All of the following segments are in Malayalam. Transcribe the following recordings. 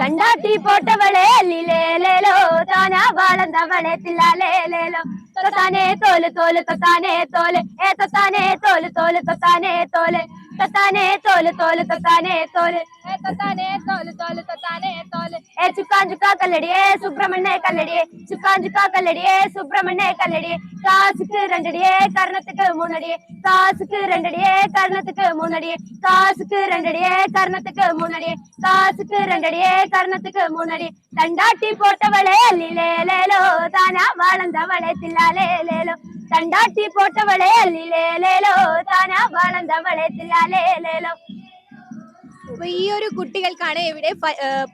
കണ്ടാട്ടി പോട്ടവളെ ലിലേലേലോ താനാ വാളന്തവളെ തില്ലാലേലേലോ തത്താനെ തോല് തോല് തത്താനെ തോല് ഏ തത്താനെ തോല് തോല് തത്താനെ തോല് തത്താനെ തോല് തോല് തത്താനെ തോല് ഏ തത്താനെ തോല് തോല് തത്താനെ തോല് ഏ ചുക്കാൻ ചുക്കാ കല്ലടിയേ സുബ്രഹ്മണ്യ കല്ലടിയേ ചുക്കാൻ ചുക്കാ കല്ലടിയേ സുബ്രഹ്മണ്യ കല്ലടിയേ കാസുக்கு ரெண்டடியே கர்ணத்துக்கு மூணடியே காசுக்கு ரெண்டடியே கர்ணத்துக்கு மூணடியே காசுக்கு ரெண்டடியே கர்ணத்துக்கு மூணடியே காசுக்கு ரெண்டடியே கர்ணத்துக்கு மூணடியே தண்டாட்டி போட்டவளே லிலே லே വളന്തവളെ തില്ലാലേലേലോ തണ്ടാട്ടി പോട്ടവളെ അല്ലിലേലേലോ താനാ വളന്തവളെ തില്ലാലേലേലോ അപ്പൊ ഈ ഒരു കുട്ടികൾക്കാണ് ഇവിടെ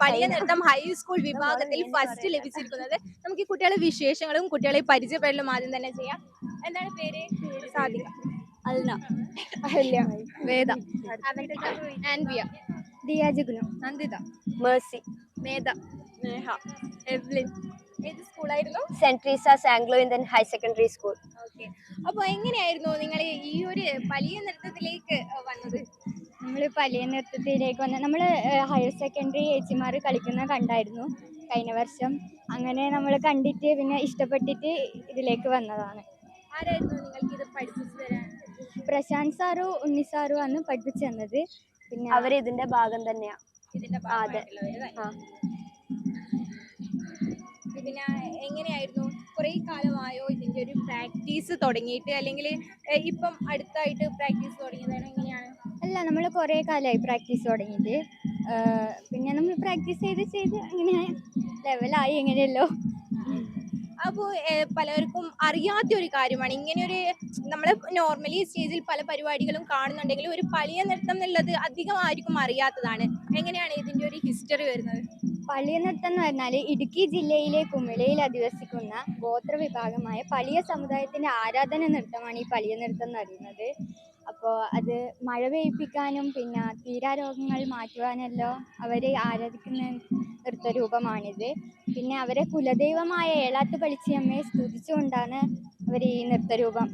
പഴയ നൃത്തം ഹൈസ്കൂൾ വിഭാഗത്തിൽ ഫസ്റ്റ് ലഭിച്ചിരിക്കുന്നത്. നമുക്ക് ഈ കുട്ടികളെ വിശേഷങ്ങളും കുട്ടികളെ പരിചയപ്പെടലും ആദ്യം തന്നെ ചെയ്യാം. എന്താണ് പേര്? സാധിക അൽന. അഹല്യ വേദ. ആൻവിയ. ദിയാജിഗുനു. നന്ദിത. മേഴ്സി. മേധ. നേഹ. എവ്ലിൻ. ഏത് സ്കൂളായിരുന്നു? Saint Teresa's Anglo Indian higher secondary school okay. അപ്പോൾ എങ്ങനെയായിരുന്നു നിങ്ങൾ ഈ ഒരു വലിയ നൃത്തത്തിലേക്ക് വന്നത്? നമ്മൾ പലിയ നൃത്തത്തിലേക്ക് വന്ന നമ്മൾ ഹയർ സെക്കൻഡറി ഏച്ചിമാർ കളിക്കുന്ന കണ്ടായിരുന്നു കഴിഞ്ഞ വർഷം. അങ്ങനെ നമ്മൾ കണ്ടിട്ട് പിന്നെ ഇഷ്ടപ്പെട്ടിട്ട് ഇതിലേക്ക് വന്നതാണ്. ആരായിരുന്നു നിങ്ങൾക്ക് ഇത് പഠിപ്പിച്ചു തരാൻ? പ്രശാന്ത് സാറും ഉണ്ണി സാറും ആണ് പഠിപ്പിച്ചു തന്നത്. പിന്നെ അവർ ഇതിന്റെ ഭാഗം തന്നെയാണ് ഇതിന്റെ ഭാഗം. പിന്നെ എങ്ങനെയായിരുന്നു? കുറേ കാലമായോ ഇതിന്റെ ഒരു പ്രാക്ടീസ് തുടങ്ങിയിട്ട്? അല്ലെങ്കിൽ ഇപ്പം അടുത്തായിട്ട് പ്രാക്ടീസ് തുടങ്ങിയതാണോ എങ്ങനെയാണ്? അല്ല നമ്മൾ കുറേ കാലമായി പ്രാക്ടീസ് തുടങ്ങിയിട്ട്. പിന്നെ നമ്മൾ പ്രാക്ടീസ് ചെയ്ത് ചെയ്ത് അങ്ങനെ ലെവലായി എങ്ങനെയല്ലോ. അപ്പോൾ പലർക്കും അറിയാത്ത ഒരു കാര്യമാണ്. ഇങ്ങനെ ഒരു നമ്മൾ നോർമലി സ്റ്റേജിൽ പല പരിപാടികളും കാണുന്നുണ്ടെങ്കിലും ഒരു പളിയ നൃത്തം എന്നുള്ളത് അധികം ആർക്കും അറിയാത്തതാണ്. എങ്ങനെയാണ് ഇതിന്റെ ഒരു ഹിസ്റ്ററി വരുന്നത്? പളിയ നൃത്തം എന്ന് പറഞ്ഞാൽ ഇടുക്കി ജില്ലയിലെ കുമിളയിൽ അധിവസിക്കുന്ന ഗോത്ര വിഭാഗമായ പളിയ സമുദായത്തിന്റെ ആരാധന നൃത്തമാണ് ഈ പളിയ നൃത്തം എന്ന് പറയുന്നത്. അപ്പോൾ അത് മഴ പെയ്യിപ്പിക്കാനും പിന്നെ തീരാരോഗങ്ങൾ മാറ്റുവാനെല്ലാം അവർ ആരാധിക്കുന്ന നൃത്തരൂപമാണിത് പിന്നെ അവരെ കുലദൈവമായ ഏളാത്ത് പളിച്ചിയമ്മയെ സ്തുതിച്ചുകൊണ്ടാണ് അവർ ഈ നൃത്തരൂപം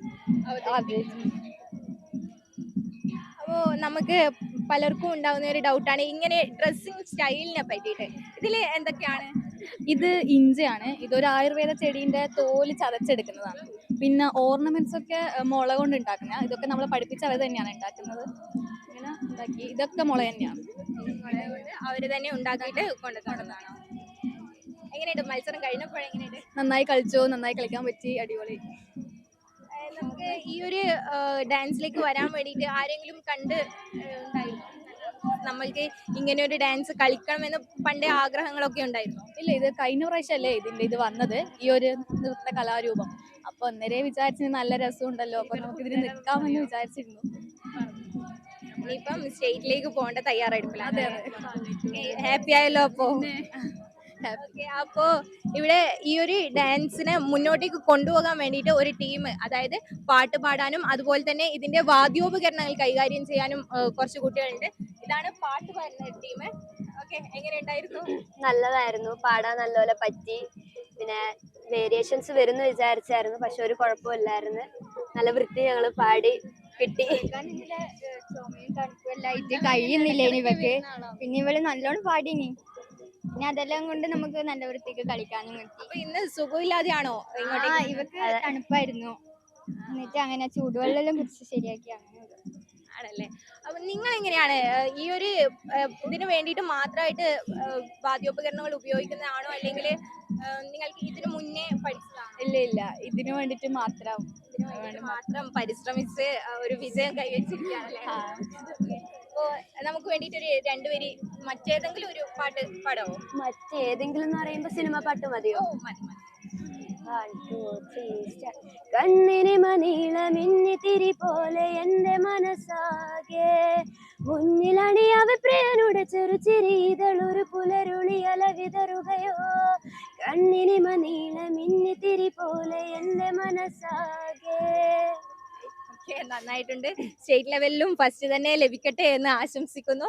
അപ്പോൾ നമുക്ക് പലർക്കും ഉണ്ടാകുന്ന ഒരു ഡൗട്ടാണ് ഇങ്ങനെ ഡ്രസ്സിങ് സ്റ്റൈലിനെ പറ്റിയിട്ട് ഇതിൽ എന്തൊക്കെയാണ് ഇത് ഇഞ്ചിയാണ്. ഇതൊരു ആയുർവേദ ചെടീന്റെ തോൽ ചതച്ചെടുക്കുന്നതാണ്. പിന്നെ ഓർണമെന്റ്സ് ഒക്കെ മുള കൊണ്ട് ഉണ്ടാക്കുന്ന ഇതൊക്കെ നമ്മൾ പഠിപ്പിച്ച അവർ തന്നെയാണ് ഉണ്ടാക്കുന്നത്. ഇങ്ങനെ ഉണ്ടാക്കി. ഇതൊക്കെ മുള തന്നെയാണ്. അവർ തന്നെ ഉണ്ടാക്കിയിട്ട് കൊണ്ടുപോകുന്നതാണ് എങ്ങനെയുണ്ട്? മത്സരം കഴിഞ്ഞപ്പോൾ എങ്ങനെയുണ്ട്? നന്നായി കളിച്ചു? നന്നായി കളിക്കാൻ പറ്റി? അടിപൊളി. നമുക്ക് ഈ ഒരു ഡാൻസിലേക്ക് വരാൻ വേണ്ടിയിട്ട് ആരെങ്കിലും കണ്ട് ഉണ്ടായിരുന്നോ? നമ്മൾക്ക് ഇങ്ങനെ ഒരു ഡാൻസ് കളിക്കണം എന്ന് പണ്ടേ ആഗ്രഹങ്ങളൊക്കെ ഉണ്ടായിരുന്നു. ഇല്ല ഇത് കഴിഞ്ഞ പ്രാവശ്യമല്ലേ ഇതിന്റെ ഇത് വന്നത്? ഈ ഒരു നൃത്ത കലാരൂപം. അപ്പൊ അന്നേരെ വിചാരിച്ചു നല്ല രസമുണ്ടല്ലോ. അപ്പൊ നമുക്ക് ഇതിന് നിൽക്കാമെന്ന് വിചാരിച്ചിരുന്നു. ഇനിയിപ്പം സ്റ്റേറ്റിലേക്ക് പോകേണ്ട തയ്യാറെടുപ്പില്ല അതെ ഹാപ്പി ആയല്ലോ അപ്പോ. അപ്പോ ഇവിടെ ഈ ഒരു ഡാൻസിനെ മുന്നോട്ടേക്ക് കൊണ്ടുപോകാൻ വേണ്ടിയിട്ട് ഒരു ടീം അതായത് പാട്ട് പാടാനും അതുപോലെ തന്നെ ഇതിന്റെ വാദ്യോപകരണങ്ങൾ കൈകാര്യം ചെയ്യാനും കുറച്ച് കുട്ടികളുണ്ട്. ഇതാണ് പാട്ട് പാടുന്ന ടീം ഓക്കെ എങ്ങനെ ഉണ്ടായിരുന്നു നല്ലതായിരുന്നു. പാടാൻ നല്ലപോലെ പറ്റി. പിന്നെ വേരിയേഷൻസ് വരുമെന്ന് വിചാരിച്ചായിരുന്നു പക്ഷെ ഒരു കുഴപ്പമില്ലായിരുന്നു. നല്ല വൃത്തി ഞങ്ങൾ പാടി കിട്ടി. തണുപ്പുമെല്ലായിട്ട് കഴിയുന്നില്ല ഇവക്ക്? പിന്നെ ഇവൾ നല്ലോണം പാടിനി. പിന്നെ അതെല്ലാം കൊണ്ട് നമുക്ക് നല്ല വൃത്തിക്ക് കളിക്കാനും പറ്റി. അപ്പൊ ഇന്ന് സുഖമില്ലാതെയാണോ ഇവക്ക് തണുപ്പായിരുന്നു. എന്നിട്ട് അങ്ങനെ ചൂടുവെള്ളം കുടിച്ച് ശരിയാക്കി. അങ്ങനെ. ആണല്ലേ? അപ്പൊ നിങ്ങൾ എങ്ങനെയാണ് ഈ ഒരു ഇതിനു വേണ്ടിയിട്ട് മാത്രമായിട്ട് വാദ്യോപകരണങ്ങൾ ഉപയോഗിക്കുന്നതാണോ? അല്ലെങ്കിൽ നിങ്ങൾക്ക് ഇതിനു മുന്നേ പഠിച്ചതാണോ? ഇല്ല ഇല്ല. ഇതിനു വേണ്ടിട്ട് മാത്രം. മാത്രം പരിശ്രമിച്ച് ഒരു വിജയം കൈവച്ചിരിക്കുകയാണല്ലേ. അപ്പോ നമുക്ക് വേണ്ടിയിട്ട് ഒരു രണ്ടുപേര് മറ്റേതെങ്കിലും ഒരു പാട്ട് പാടോ മറ്റേതെങ്കിലും എന്ന് പറയുമ്പോ സിനിമ പാട്ട് മതിയോ? മതി മതി. കണ്ണിനി മനീള മിന്നി തിരി പോലെ എന്റെ മനസ്സാകെ. മുന്നിലണിയാവ പ്രേനുടെ ചെറു ഇതളൊരു പുലരുളി അല വിതറുകയോ കണ്ണിനി മനീള മിന്നി തിരി പോലെ എന്റെ മനസ്സാകെ. നന്നായിട്ടുണ്ട്. സ്റ്റേറ്റ് ലെവലിലും ഫസ്റ്റ് തന്നെ ലഭിക്കട്ടെ എന്ന് ആശംസിക്കുന്നു.